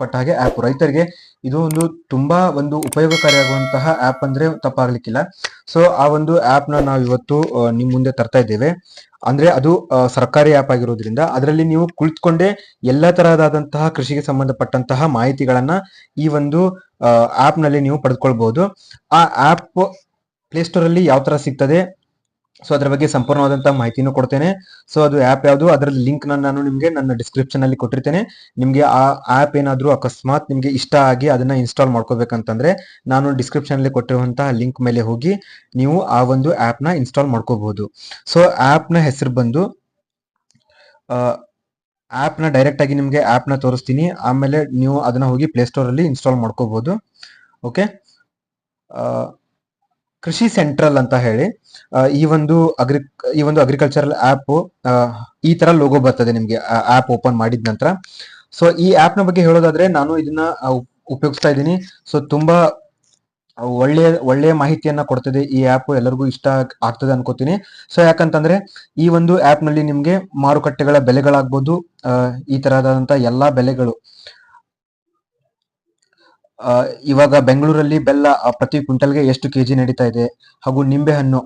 ಕೊಟ್ಟ ಹಾಗೆ ಆ್ಯಪ್ ರೈತರಿಗೆ ಇದು ಒಂದು ತುಂಬಾ ಒಂದು ಉಪಯೋಗಕಾರಿಯಾಗುವಂತಹ ಆ್ಯಪ್ ಅಂದ್ರೆ ತಪ್ಪಾಗ್ಲಿಕ್ಕಿಲ್ಲ. ಸೊ ಆ ಒಂದು ಆ್ಯಪ್ನ ನಾವು ಇವತ್ತು ನಿಮ್ಮ ನಿಮ್ ಮುಂದೆ ತರ್ತಾ ಇದ್ದೇವೆ. ಅಂದ್ರೆ ಅದು ಸರ್ಕಾರಿ ಆ್ಯಪ್ ಆಗಿರೋದ್ರಿಂದ ಅದರಲ್ಲಿ ನೀವು ಕುಳಿತುಕೊಂಡೇ ಎಲ್ಲ ತರಹದಾದಂತಹ ಕೃಷಿಗೆ ಸಂಬಂಧಪಟ್ಟಂತಹ ಮಾಹಿತಿಗಳನ್ನ ಈ ಒಂದು ಆ್ಯಪ್ನಲ್ಲಿ ನೀವು ಪಡೆದುಕೊಳ್ಬಹುದು ಆ ಆ್ಯಪ್ ಪ್ಲೇಸ್ಟೋರ್ ಅಲ್ಲಿ ಯಾವ ತರ ಸಿಗ್ತದೆ? ಸೊ ಅದರ ಬಗ್ಗೆ ಸಂಪೂರ್ಣವಾದಂತಹ ಮಾಹಿತಿನೂ ಕೊಡ್ತೇನೆ. ಸೊ ಅದು ಆ್ಯಪ್ ಯಾವುದು? ಅದರ ಲಿಂಕ್ ನಾನು ನಿಮಗೆ ನನ್ನ ಡಿಸ್ಕ್ರಿಪ್ಷನ್ ಅಲ್ಲಿ ಕೊಟ್ಟಿರ್ತೇನೆ. ನಿಮಗೆ ಆ ಆ್ಯಪ್ ಏನಾದರೂ ಅಕಸ್ಮಾತ್ ನಿಮಗೆ ಇಷ್ಟ ಆಗಿ ಅದನ್ನ ಇನ್ಸ್ಟಾಲ್ ಮಾಡ್ಕೋಬೇಕಂತಂದ್ರೆ ನಾನು ಡಿಸ್ಕ್ರಿಪ್ಷನ್ ಅಲ್ಲಿ ಕೊಟ್ಟಿರುವಂತಹ ಲಿಂಕ್ ಮೇಲೆ ಹೋಗಿ ನೀವು ಆ ಒಂದು ಆ್ಯಪ್ನ ಇನ್ಸ್ಟಾಲ್ ಮಾಡ್ಕೋಬಹುದು. ಸೊ ನ ಹೆಸರು ಬಂದು ಆ್ಯಪ್ನ ಡೈರೆಕ್ಟ್ ಆಗಿ ನಿಮಗೆ ಆ್ಯಪ್ನ ತೋರಿಸ್ತೀನಿ. ಆಮೇಲೆ ನೀವು ಅದನ್ನ ಹೋಗಿ ಪ್ಲೇಸ್ಟೋರ್ ಅಲ್ಲಿ ಇನ್ಸ್ಟಾಲ್ ಮಾಡ್ಕೋಬಹುದು. ಓಕೆ ಕೃಷಿ ಸೆಂಟ್ರಲ್ ಅಂತ ಹೇಳಿ ಈ ಒಂದು ಅಗ್ರಿ, ಈ ಒಂದು ಅಗ್ರಿಕಲ್ಚರಲ್ ಆ್ಯಪ್ ಈ ತರ ಲೋಗೋ ಬರ್ತದೆ ನಿಮಗೆ ಆ್ಯಪ್ ಓಪನ್ ಮಾಡಿದ ನಂತರ. ಸೊ ಈ ಆ್ಯಪ್ನ ಬಗ್ಗೆ ಹೇಳೋದಾದ್ರೆ ನಾನು ಇದನ್ನ ಉಪಯೋಗಿಸ್ತಾ ಇದ್ದೀನಿ. ಸೊ ತುಂಬಾ ಒಳ್ಳೆಯ ಒಳ್ಳೆಯ ಮಾಹಿತಿಯನ್ನ ಕೊಡ್ತದೆ ಈ ಆ್ಯಪ್ ಎಲ್ಲರಿಗೂ ಇಷ್ಟ ಆಗ್- ಆಗ್ತದೆ ಅನ್ಕೋತೀನಿ. ಸೊ ಯಾಕಂತಂದ್ರೆ ಈ ಒಂದು ಆ್ಯಪ್ನಲ್ಲಿ ನಿಮ್ಗೆ ಮಾರುಕಟ್ಟೆಗಳ ಬೆಲೆಗಳಾಗ್ಬೋದು ಈ ತರಹದಂತ ಎಲ್ಲಾ ಬೆಲೆಗಳು ಇವಾಗ ಬೆಂಗಳೂರಲ್ಲಿ ಬೆಲ್ಲ ಪ್ರತಿ ಕ್ವಿಂಟಲ್ಗೆ ಎಷ್ಟು ಕೆಜಿ ನಡೀತಾ ಇದೆ? ಹಾಗೂ ನಿಂಬೆ ಹಣ್ಣು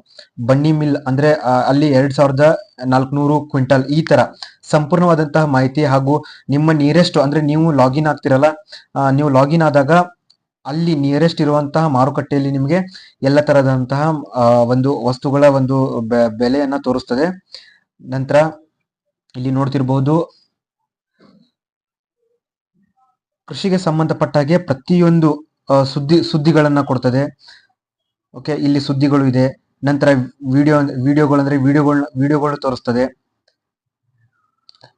ಬನ್ನಿ ಮಿಲ್ ಅಂದ್ರೆ ಅಲ್ಲಿ ಎರಡ್ ಸಾವಿರದ ನಾಲ್ಕುನೂರು ಕ್ವಿಂಟಲ್ ಈ ತರ ಸಂಪೂರ್ಣವಾದಂತಹ ಮಾಹಿತಿ ಹಾಗೂ ನಿಮ್ಮ ನಿಯರೆಸ್ಟ್ ಅಂದ್ರೆ ನೀವು ಲಾಗಿನ್ ಆಗ್ತಿರಲ್ಲ ನೀವು ಲಾಗಿನ್ ಆದಾಗ ಅಲ್ಲಿ ನಿಯರೆಸ್ಟ್ ಇರುವಂತಹ ಮಾರುಕಟ್ಟೆಯಲ್ಲಿ ನಿಮಗೆ ಎಲ್ಲ ತರದಂತಹ ಒಂದು ವಸ್ತುಗಳ ಒಂದು ಬೆಲೆಯನ್ನ ತೋರಿಸ್ತದೆ. ನಂತರ ಇಲ್ಲಿ ನೋಡ್ತಿರ್ಬಹುದು ಕೃಷಿಗೆ ಸಂಬಂಧಪಟ್ಟ ಹಾಗೆ ಪ್ರತಿಯೊಂದು ಸುದ್ದಿ, ಸುದ್ದಿಗಳನ್ನ ಕೊಡ್ತದೆ. ಓಕೆ ಇಲ್ಲಿ ಸುದ್ದಿಗಳು ಇದೆ. ನಂತರ ವಿಡಿಯೋ ವಿಡಿಯೋಗಳು ಅಂದ್ರೆ ವಿಡಿಯೋಗಳನ್ನ ವಿಡಿಯೋಗಳು ತೋರಿಸ್ತದೆ.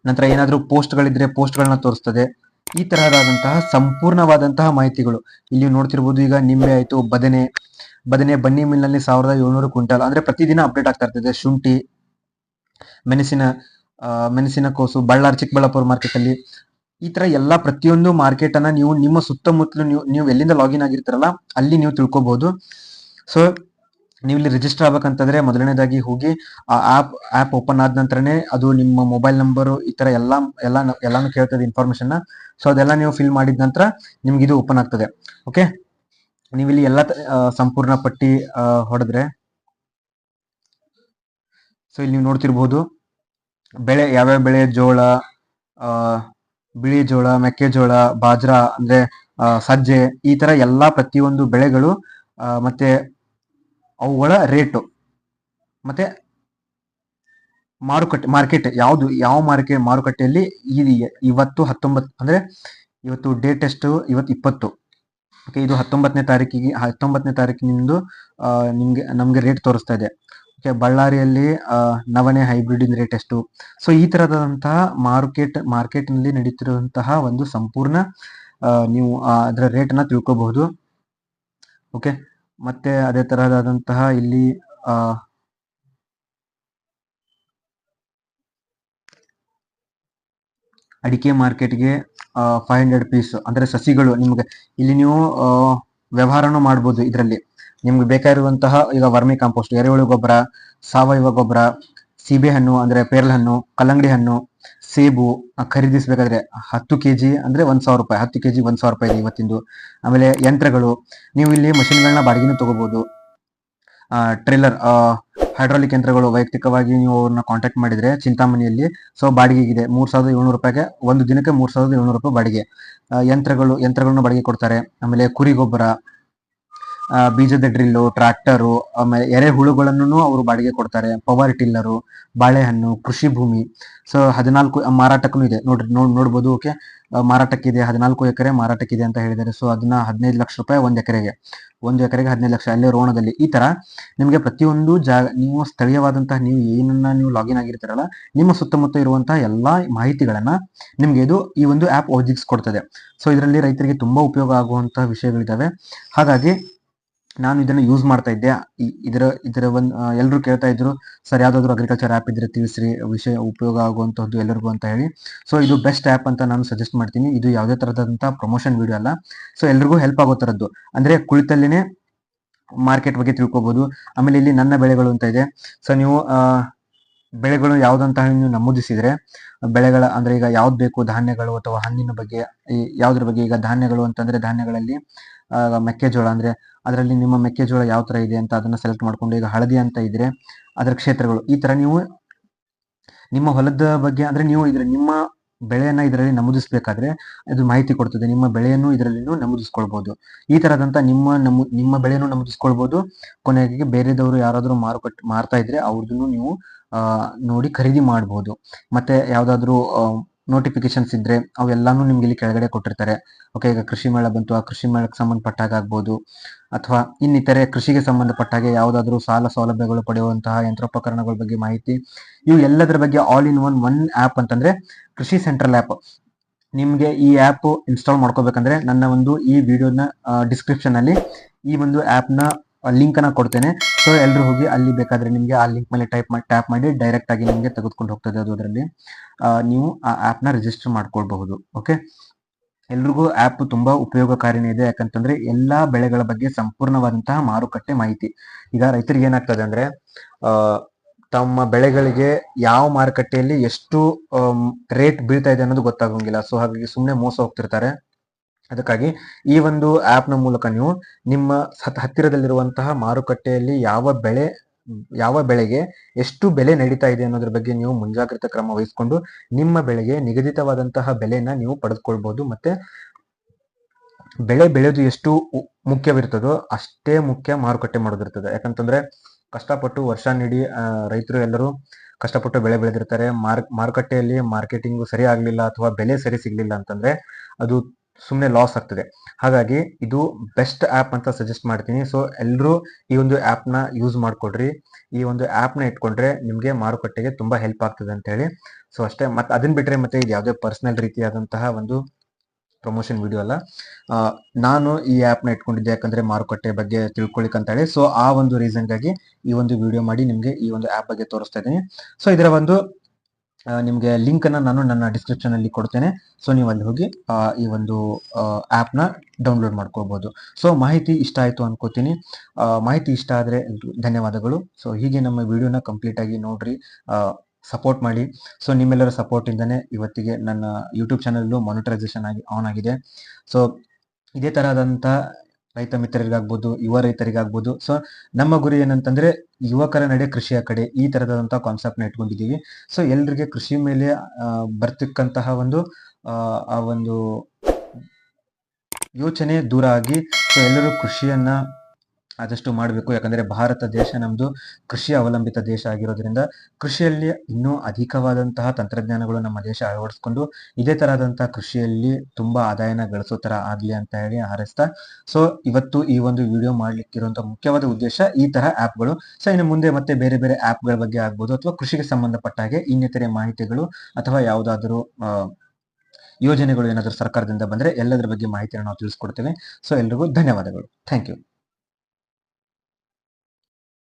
ನಂತರ ಏನಾದರೂ ಪೋಸ್ಟ್ಗಳಿದ್ರೆ ಪೋಸ್ಟ್ಗಳನ್ನ ತೋರಿಸ್ತದೆ. ಈ ತರಹದಾದಂತಹ ಸಂಪೂರ್ಣವಾದಂತಹ ಮಾಹಿತಿಗಳು. ಇಲ್ಲಿ ನೋಡ್ತಿರ್ಬೋದು ಈಗ ನಿಂಬೆ ಆಯ್ತು ಬದನೆ ಬದನೆ ಬನ್ನಿ ಮಿಲ್ನಲ್ಲಿ ಸಾವಿರದ ಏಳ್ನೂರು ಕ್ವಿಂಟಲ್. ಅಂದ್ರೆ ಪ್ರತಿದಿನ ಅಪ್ಡೇಟ್ ಆಗ್ತಾ ಇರ್ತದೆ. ಶುಂಠಿ, ಮೆಣಸಿನ ಮೆಣಸಿನ ಕೋಸು, ಬಳ್ಳಾರಿ ಚಿಕ್ಕಬಳ್ಳಾಪುರ ಮಾರ್ಕೆಟ್ ಅಲ್ಲಿ ಈ ತರ ಎಲ್ಲ ಪ್ರತಿಯೊಂದು ಮಾರ್ಕೆಟ್ ಅನ್ನ ನೀವು ನಿಮ್ಮ ಸುತ್ತಮುತ್ತಲು ನೀವು ನೀವು ಎಲ್ಲಿಂದ ಲಾಗಿನ್ ಆಗಿರ್ತಾರಲ್ಲ, ಅಲ್ಲಿ ನೀವು ತಿಳ್ಕೊಬಹುದು ಸೊ ನೀವು ಇಲ್ಲಿ ರಿಜಿಸ್ಟರ್ ಆಗ್ಬೇಕಂತಂದ್ರೆ ಮೊದಲನೇದಾಗಿ ಹೋಗಿ, ಆ ಆಪ್ ಆಪ್ ಓಪನ್ ಆದ ನಂತರನೇ ಅದು ನಿಮ್ಮ ಮೊಬೈಲ್ ನಂಬರ್ ಈ ತರ ಎಲ್ಲ ಎಲ್ಲ, ಎಲ್ಲಾನು ಕೇಳ್ತದೆ ಇನ್ಫಾರ್ಮೇಶನ್ ಸೊ ಅದೆಲ್ಲ ನೀವು ಫಿಲ್ ಮಾಡಿದ ನಂತರ ನಿಮ್ಗೆ ಇದು ಓಪನ್ ಆಗ್ತದೆ. ಓಕೆ ನೀವು ಇಲ್ಲಿ ಎಲ್ಲ ಸಂಪೂರ್ಣ ಪಟ್ಟಿ ಹೊಡೆದ್ರೆ. ಸೊ ಇಲ್ಲಿ ನೀವು ನೋಡ್ತಿರ್ಬೋದು. ಬೆಳೆ, ಯಾವ್ಯಾವ ಬೆಳೆ, ಜೋಳ ಬಿಳಿ ಜೋಳ ಮೆಕ್ಕೆಜೋಳ ಬಾಜ್ರಾ ಅಂದ್ರೆ ಸಜ್ಜೆ ಈ ತರ ಎಲ್ಲಾ ಪ್ರತಿಯೊಂದು ಬೆಳೆಗಳು ಮತ್ತೆ ಅವುಗಳ ರೇಟು. ಮತ್ತೆ ಮಾರುಕಟ್ಟೆ, ಮಾರ್ಕೆಟ್ ಯಾವುದು, ಯಾವ ಮಾರ್ಕೆಟ್ ಮಾರುಕಟ್ಟೆಯಲ್ಲಿ ಇವತ್ತು ಹತ್ತೊಂಬತ್ತು ಅಂದ್ರೆ ಇವತ್ತು ಡೇಟ್ ಎಷ್ಟು? ಇವತ್ತು ಇಪ್ಪತ್ತು. ಇದು ಹತ್ತೊಂಬತ್ತನೇ ತಾರೀಕಿಗೆ, ಹತ್ತೊಂಬತ್ತನೇ ತಾರೀಕಿನಿಂದ ನಿಮ್ಗೆ, ನಮ್ಗೆ ರೇಟ್ ತೋರಿಸ್ತಾ ಇದೆ. ಬಳ್ಳಾರಿಯಲ್ಲಿ ನವಣೆ ಹೈಬ್ರಿಡ್ ರೇಟ್ ಎಷ್ಟು? ಸೊ ಈ ತರದಂತಹ ಮಾರ್ಕೆಟ್ ಮಾರ್ಕೆಟ್ನಲ್ಲಿ ನಡೀತಿರುವಂತಹ ಒಂದು ಸಂಪೂರ್ಣ ನೀವು ಅದರ ರೇಟ್ ಅನ್ನ ತಿಳ್ಕೋಬಹುದು. ಓಕೆ, ಮತ್ತೆ ಅದೇ ತರಹದಾದಂತಹ ಇಲ್ಲಿ ಅಡಿಕೆ ಮಾರ್ಕೆಟ್ಗೆ ಫೈವ್ ಹಂಡ್ರೆಡ್ ಪೀಸ್ ಅಂದ್ರೆ ಸಸಿಗಳು, ನಿಮ್ಗೆ, ಇಲ್ಲಿ ನೀವು ವ್ಯವಹಾರನೂ ಮಾಡ್ಬೋದು ಇದರಲ್ಲಿ. ನಿಮ್ಗೆ ಬೇಕಾಗಿರುವಂತಹ ಈಗ ವರ್ಮಿ ಕಾಂಪೋಸ್ಟ್ ಎರೆಹುಳು ಗೊಬ್ಬರ, ಸಾವಯವ ಗೊಬ್ಬರ, ಸೀಬೆ ಹಣ್ಣು ಅಂದ್ರೆ ಪೇರಲ ಹಣ್ಣು, ಕಲ್ಲಂಗಡಿ ಹಣ್ಣು, ಸೇಬು ಖರೀದಿಸಬೇಕಾದ್ರೆ ಹತ್ತು ಕೆ ಜಿ ಅಂದ್ರೆ ಒಂದ್ ಸಾವಿರ ರೂಪಾಯಿ, ಹತ್ತು ಕೆಜಿ ಒಂದ್ ಸಾವಿರ ರೂಪಾಯಿ ಇದೆ ಇವತ್ತಿಂದು. ಆಮೇಲೆ ಯಂತ್ರಗಳು, ನೀವು ಇಲ್ಲಿ ಮಷಿನ್ಗಳನ್ನ ಬಾಡಿಗೆನೂ ತಗೋಬಹುದು ಟ್ರೇಲರ್ ಹೈಡ್ರಾಲಿಕ್ ಯಂತ್ರಗಳು ವೈಯಕ್ತಿಕವಾಗಿ ನೀವು ಅವ್ರನ್ನ ಕಾಂಟ್ಯಾಕ್ಟ್ ಮಾಡಿದ್ರೆ ಚಿಂತಾಮಣಿಯಲ್ಲಿ. ಸೊ ಬಾಡಿಗೆಗಿದೆ ಮೂರ್ ಸಾವಿರದ ಏಳ್ನೂರು ರೂಪಾಯಿಗೆ, ಒಂದು ದಿನಕ್ಕೆ ಮೂರ್ ಸಾವಿರದ ಏಳ್ನೂರು ರೂಪಾಯಿ ಬಾಡಿಗೆ. ಯಂತ್ರಗಳು, ಯಂತ್ರಗಳನ್ನ ಬಾಡಿಗೆ ಕೊಡ್ತಾರೆ. ಆಮೇಲೆ ಕುರಿ ಗೊಬ್ಬರ ಬೀಜದ ಡ್ರಿಲ್ಲು ಟ್ರಾಕ್ಟರು ಆಮೇಲೆ ಎರೆಹುಳುಗಳನ್ನು ಅವರು ಬಾಡಿಗೆ ಕೊಡ್ತಾರೆ. ಪವರ್ ಟಿಲ್ಲರು, ಬಾಳೆಹಣ್ಣು, ಕೃಷಿ ಭೂಮಿ. ಸೊ ಹದಿನಾಲ್ಕು ಮಾರಾಟಕ್ಕೂ ಇದೆ. ನೋಡ್ರಿ, ನೋಡ್, ನೋಡ್ಬೋದು, ಓಕೆ? ಮಾರಾಟಕ್ಕಿದೆ, ಹದಿನಾಲ್ಕು ಎಕರೆ ಮಾರಾಟಕ್ಕಿದೆ ಅಂತ ಹೇಳಿದ್ದಾರೆ. ಸೊ ಅದನ್ನ ಹದಿನೈದು ಲಕ್ಷ ರೂಪಾಯಿ ಒಂದು ಎಕರೆಗೆ. ಒಂದು ಎಕರೆಗೆ ಹದಿನೈದು ಲಕ್ಷ, ಅಲ್ಲೇ ರೋಣದಲ್ಲಿ. ಈ ತರ ನಿಮಗೆ ಪ್ರತಿಯೊಂದು ಜಾಗ ನೀವು ಸ್ಥಳೀಯವಾದಂತಹ ನೀವು ಏನನ್ನ ನೀವು ಲಾಗಿನ್ ಆಗಿರ್ತೀರಲ್ಲ, ನಿಮ್ಮ ಸುತ್ತಮುತ್ತ ಇರುವಂತಹ ಎಲ್ಲಾ ಮಾಹಿತಿಗಳನ್ನ ನಿಮ್ಗೆ ಇದು ಈ ಒಂದು ಆಪ್ ಒದಗಿಸ್ಕೊಡ್ತದೆ. ಸೊ ಇದರಲ್ಲಿ ರೈತರಿಗೆ ತುಂಬಾ ಉಪಯೋಗ ಆಗುವಂತಹ ವಿಷಯಗಳಿದಾವೆ. ಹಾಗಾಗಿ ನಾನು ಇದನ್ನ ಯೂಸ್ ಮಾಡ್ತಾ ಇದ್ದೆ. ಇದರ ಇದರ ಒಂದು ಎಲ್ಲರೂ ಕೇಳ್ತಾ ಇದ್ರು, ಸರ್, ಯಾವ್ದಾದ್ರು ಅಗ್ರಿಕಲ್ಚರ್ ಆಪ್ ಇದ್ರೆ ತಿಳಿಸ್ರಿ, ವಿಷಯ ಉಪಯೋಗ ಆಗುವಂತಹದ್ದು ಎಲ್ಲರಿಗೂ ಅಂತ ಹೇಳಿ. ಸೊ ಇದು ಬೆಸ್ಟ್ ಆಪ್ ಅಂತ ನಾನು ಸಜೆಸ್ಟ್ ಮಾಡ್ತೀನಿ. ಇದು ಯಾವುದೇ ತರದಂತ ಪ್ರಮೋಷನ್ ವಿಡಿಯೋ ಅಲ್ಲ. ಸೊ ಎಲ್ರಿಗೂ ಹೆಲ್ಪ್ ಆಗೋ ತರದ್ದು. ಅಂದ್ರೆ ಕುಳಿತಲ್ಲಿನೇ ಮಾರ್ಕೆಟ್ ಬಗ್ಗೆ ತಿಳ್ಕೊಬಹುದು ಆಮೇಲೆ ಇಲ್ಲಿ ನನ್ನ ಬೆಳೆಗಳು ಅಂತ ಇದೆ. ಸೊ ನೀವು ಬೆಳೆಗಳು ಯಾವ್ದಂತ ನೀವು ನಮೂದಿಸಿದ್ರೆ, ಬೆಳೆಗಳ, ಅಂದ್ರೆ ಈಗ ಯಾವ್ದು ಬೇಕು, ಧಾನ್ಯಗಳು ಅಥವಾ ಹಣ್ಣಿನ ಬಗ್ಗೆ ಯಾವುದ್ರ ಬಗ್ಗೆ ಈಗ ಧಾನ್ಯಗಳು ಅಂತಂದ್ರೆ ಧಾನ್ಯಗಳಲ್ಲಿ ಮೆಕ್ಕೆಜೋಳ ಅಂದ್ರೆ ಅದರಲ್ಲಿ ನಿಮ್ಮ ಮೆಕ್ಕೆಜೋಳ ಯಾವ ತರ ಇದೆ ಅಂತ ಅದನ್ನ ಸೆಲೆಕ್ಟ್ ಮಾಡ್ಕೊಂಡು ಈಗ ಹಳದಿ ಅಂತ ಇದ್ರೆ ಅದರ ಕ್ಷೇತ್ರಗಳು. ಈ ತರ ನೀವು ನಿಮ್ಮ ಹೊಲದ ಬಗ್ಗೆ ಅಂದ್ರೆ ನೀವು ಇದ್ರೆ ನಿಮ್ಮ ಬೆಳೆಯನ್ನ ಇದರಲ್ಲಿ ನಮೂದಿಸಬೇಕಾದ್ರೆ ಅದು ಮಾಹಿತಿ ಕೊಡ್ತದೆ. ನಿಮ್ಮ ಬೆಳೆಯನ್ನು ಇದರಲ್ಲಿ ನಮೂದಿಸ್ಕೊಳ್ಬಹುದು ಈ ತರದಂತ ನಿಮ್ಮ ನಮ್ಮ ನಿಮ್ಮ ಬೆಳೆಯನ್ನು ನಮೂದಿಸ್ಕೊಳ್ಬಹುದು ಕೊನೆಗೆ ಬೇರೆದವರು ಯಾರಾದ್ರೂ ಮಾರುಕಟ್ಟೆ ಮಾರ್ತಾ ಇದ್ರೆ ಅವ್ರದನ್ನು ನೀವು ನೋಡಿ ಖರೀದಿ ಮಾಡಬಹುದು ಮತ್ತೆ ಯಾವ್ದಾದ್ರು ನೋಟಿಫಿಕೇಶನ್ಸ್ ಇದ್ರೆ ಅವೆಲ್ಲಾನು ನಿಮ್ಗೆ ಇಲ್ಲಿ ಕೆಳಗಡೆ ಕೊಟ್ಟಿರ್ತಾರೆ. ಓಕೆ ಈಗ ಕೃಷಿ ಮೇಳ ಬಂತು, ಆ ಕೃಷಿ ಮೇಳಕ್ಕೆ ಸಂಬಂಧಪಟ್ಟಾಗ ಆಗ್ಬೋದು, ಅಥವಾ ಇನ್ನಿತರೆ ಕೃಷಿಗೆ ಸಂಬಂಧಪಟ್ಟಾಗೆ ಯಾವುದಾದ್ರೂ ಸಾಲ ಸೌಲಭ್ಯಗಳು ಪಡೆಯುವಂತಹ ಯಂತ್ರೋಪಕರಣಗಳ ಬಗ್ಗೆ ಮಾಹಿತಿ. ಇವು ಎಲ್ಲದರ ಬಗ್ಗೆ all in one one app ಅಂತಂದ್ರೆ ಕೃಷಿ ಸೆಂಟ್ರಲ್ ಆಪ್ ನಿಮ್ಗೆ ಈ ಆಪ್ ಇನ್ಸ್ಟಾಲ್ ಮಾಡ್ಕೋಬೇಕಂದ್ರೆ ನನ್ನ ಒಂದು ಈ ವಿಡಿಯೋನ ಡಿಸ್ಕ್ರಿಪ್ಷನ್ ಅಲ್ಲಿ ಈ ಒಂದು ಆಪ್ ಲಿಂಕ್ ಅನ್ನ ಕೊಡ್ತೇನೆ. ಸೊ ಎಲ್ಲರೂ ಹೋಗಿ ಅಲ್ಲಿ ಬೇಕಾದ್ರೆ ನಿಮಗೆ ಆ ಲಿಂಕ್ ಮೇಲೆ ಟೈಪ್ ಮಾಡಿ ಟ್ಯಾಪ್ ಮಾಡಿ ಡೈರೆಕ್ಟ್ ಆಗಿ ನಿಮ್ಗೆ ತೆಗೆದುಕೊಂಡು ಹೋಗ್ತದೆ ಅದು ಅದರಲ್ಲಿ. ನೀವು ಆ ಆಪ್ನ ರಿಜಿಸ್ಟರ್ ಮಾಡ್ಕೊಳ್ಬಹುದು. ಓಕೆ ಎಲ್ರಿಗೂ ಆಪ್ ತುಂಬಾ ಉಪಯೋಗಕಾರಿನೇ ಇದೆ. ಯಾಕಂತಂದ್ರೆ ಎಲ್ಲಾ ಬೆಳೆಗಳ ಬಗ್ಗೆ ಸಂಪೂರ್ಣವಾದಂತಹ ಮಾರುಕಟ್ಟೆ ಮಾಹಿತಿ. ಈಗ ರೈತರಿಗೆ ಏನಾಗ್ತದೆ ಅಂದ್ರೆ ತಮ್ಮ ಬೆಳೆಗಳಿಗೆ ಯಾವ ಮಾರುಕಟ್ಟೆಯಲ್ಲಿ ಎಷ್ಟು ರೇಟ್ ಬೀಳ್ತಾ ಇದೆ ಅನ್ನೋದು ಗೊತ್ತಾಗಂಗಿಲ್ಲ. ಸೊ ಹಾಗಾಗಿ ಸುಮ್ಮನೆ ಮೋಸ ಹೋಗ್ತಿರ್ತಾರೆ. ಅದಕ್ಕಾಗಿ ಈ ಒಂದು ಆ್ಯಪ್ನ ಮೂಲಕ ನೀವು ನಿಮ್ಮ ಹತ್- ಹತ್ತಿರದಲ್ಲಿರುವಂತಹ ಮಾರುಕಟ್ಟೆಯಲ್ಲಿ ಯಾವ ಬೆಳೆ, ಯಾವ ಬೆಳೆಗೆ ಎಷ್ಟು ಬೆಲೆ ನಡೀತಾ ಇದೆ ಅನ್ನೋದ್ರ ಬಗ್ಗೆ ನೀವು ಮುಂಜಾಗ್ರತಾ ಕ್ರಮ ವಹಿಸಿಕೊಂಡು ನಿಮ್ಮ ಬೆಳೆಗೆ ನಿಗದಿತವಾದಂತಹ ಬೆಲೆನ ನೀವು ಪಡೆದುಕೊಳ್ಬಹುದು ಮತ್ತೆ ಬೆಳೆ ಬೆಳೆಯೋದು ಎಷ್ಟು ಮುಖ್ಯವಿರ್ತದೋ ಅಷ್ಟೇ ಮುಖ್ಯ ಮಾರುಕಟ್ಟೆ ಮಾಡೋದಿರ್ತದೆ. ಯಾಕಂತಂದ್ರೆ ಕಷ್ಟಪಟ್ಟು ವರ್ಷ ನೀಡಿ ರೈತರು ಎಲ್ಲರೂ ಕಷ್ಟಪಟ್ಟು ಬೆಳೆ ಬೆಳೆದಿರ್ತಾರೆ. ಮಾರ್, ಮಾರುಕಟ್ಟೆಯಲ್ಲಿ ಮಾರ್ಕೆಟಿಂಗ್ ಸರಿ ಅಥವಾ ಬೆಲೆ ಸರಿ ಸಿಗ್ಲಿಲ್ಲ ಅಂತಂದ್ರೆ ಅದು ಸುಮ್ಮನೆ ಲಾಸ್ ಆಗ್ತದೆ. ಹಾಗಾಗಿ ಇದು ಬೆಸ್ಟ್ ಆ್ಯಪ್ ಅಂತ ಸಜೆಸ್ಟ್ ಮಾಡ್ತೀನಿ. ಸೊ ಎಲ್ಲರೂ ಈ ಒಂದು ಆ್ಯಪ್ನ ಯೂಸ್ ಮಾಡಿಕೊಡ್ರಿ. ಈ ಒಂದು ಆ್ಯಪ್ನ ಇಟ್ಕೊಂಡ್ರೆ ನಿಮಗೆ ಮಾರುಕಟ್ಟೆಗೆ ತುಂಬ ಹೆಲ್ಪ್ ಆಗ್ತದೆ ಅಂತ ಹೇಳಿ. ಸೊ ಅಷ್ಟೇ ಮತ್ತು ಅದನ್ನ ಬಿಟ್ಟರೆ ಮತ್ತೆ ಇದು ಯಾವುದೇ ಪರ್ಸನಲ್ ರೀತಿಯಾದಂತಹ ಒಂದು ಪ್ರಮೋಷನ್ ವಿಡಿಯೋ ಅಲ್ಲ. ನಾನು ಈ ಆ್ಯಪ್ನ ಇಟ್ಕೊಂಡಿದ್ದೆ ಯಾಕಂದರೆ ಮಾರುಕಟ್ಟೆ ಬಗ್ಗೆ ತಿಳ್ಕೊಳ್ಳಿಕ್ಕೆ ಅಂತ ಹೇಳಿ. ಸೊ ಆ ಒಂದು ರೀಸನ್ಗಾಗಿ ಈ ಒಂದು ವಿಡಿಯೋ ಮಾಡಿ ನಿಮಗೆ ಈ ಒಂದು ಆ್ಯಪ್ ಬಗ್ಗೆ ತೋರಿಸ್ತಾ ಇದ್ದೀನಿ. ಸೊ ಇದರ ಒಂದು ನಿಮ್ಗೆ ಲಿಂಕ್ ಅನ್ನ ನಾನು ನನ್ನ ಡಿಸ್ಕ್ರಿಪ್ಷನ್ ಅಲ್ಲಿ ಕೊಡ್ತೇನೆ. ಸೊ ನೀವು ಅಲ್ಲಿ ಹೋಗಿ ಈ ಒಂದು ಆ್ಯಪ್ನ ಡೌನ್ಲೋಡ್ ಮಾಡ್ಕೋಬೋದು. ಸೊ ಮಾಹಿತಿ ಇಷ್ಟ ಆಯ್ತು ಅನ್ಕೋತೀನಿ. ಮಾಹಿತಿ ಇಷ್ಟ ಆದ್ರೆ ಧನ್ಯವಾದಗಳು. ಸೊ ಹೀಗೆ ನಮ್ಮ ವಿಡಿಯೋನ ಕಂಪ್ಲೀಟ್ ಆಗಿ ನೋಡ್ರಿ ಸಪೋರ್ಟ್ ಮಾಡಿ. ಸೊ ನಿಮ್ಮೆಲ್ಲರ ಸಪೋರ್ಟ್ ಇಂದಾನೆ ಇವತ್ತಿಗೆ ನನ್ನ ಯೂಟ್ಯೂಬ್ ಚಾನಲ್ಲು ಮಾನಿಟರೈಸೇಷನ್ ಆಗಿ ಆನ್ ಆಗಿದೆ. ಸೊ ಇದೇ ತರಹದಂತ ರೈತ ಮಿತ್ರರಿಗಾಗ್ಬೋದು, ಯುವ ರೈತರಿಗಾಗ್ಬೋದು. ಸೊ ನಮ್ಮ ಗುರಿ ಏನಂತಂದ್ರೆ ಯುವಕರ ನಡೆ ಕೃಷಿಯ ಕಡೆ ಈ ತರದಂತಹ ಕಾನ್ಸೆಪ್ಟ್ನ ಇಟ್ಕೊಂಡಿದ್ದೀವಿ. ಸೊ ಎಲ್ರಿಗೆ ಕೃಷಿ ಮೇಲೆ ಬರ್ತಕ್ಕಂತಹ ಒಂದು, ಆ ಒಂದು ಯೋಚನೆ ದೂರ ಆಗಿ ಸೊ ಎಲ್ಲರೂ ಕೃಷಿಯನ್ನ ಆದಷ್ಟು ಮಾಡಬೇಕು. ಯಾಕಂದ್ರೆ ಭಾರತ ದೇಶ ನಮ್ದು ಕೃಷಿ ಅವಲಂಬಿತ ದೇಶ ಆಗಿರೋದ್ರಿಂದ ಕೃಷಿಯಲ್ಲಿ ಇನ್ನೂ ಅಧಿಕವಾದಂತಹ ತಂತ್ರಜ್ಞಾನಗಳು ನಮ್ಮ ದೇಶ ಅಳವಡಿಸ್ಕೊಂಡು ಇದೇ ತರಹದಂತಹ ಕೃಷಿಯಲ್ಲಿ ತುಂಬಾ ಆದಾಯನ ಗಳಿಸೋ ತರ ಆಗ್ಲಿ ಅಂತ ಹೇಳಿ ಹಾರೈಸ್ತಾ, ಸೊ ಇವತ್ತು ಈ ಒಂದು ವಿಡಿಯೋ ಮಾಡ್ಲಿಕ್ಕಿರುವಂತಹ ಮುಖ್ಯವಾದ ಉದ್ದೇಶ ಈ ತರ ಆಪ್ಗಳು ಸೊ ಇನ್ನು ಮುಂದೆ ಮತ್ತೆ ಬೇರೆ ಬೇರೆ ಆಪ್ಗಳ ಬಗ್ಗೆ ಆಗ್ಬೋದು ಅಥವಾ ಕೃಷಿಗೆ ಸಂಬಂಧಪಟ್ಟ ಹಾಗೆ ಇನ್ನಿತರೆ ಮಾಹಿತಿಗಳು ಅಥವಾ ಯಾವುದಾದರೂ ಯೋಜನೆಗಳು ಏನಾದರೂ ಸರ್ಕಾರದಿಂದ ಬಂದ್ರೆ ಎಲ್ಲದರ ಬಗ್ಗೆ ಮಾಹಿತಿಯನ್ನು ನಾವು ತಿಳಿಸ್ಕೊಡ್ತೇವೆ. ಸೊ ಎಲ್ರಿಗೂ ಧನ್ಯವಾದಗಳು. Thank you.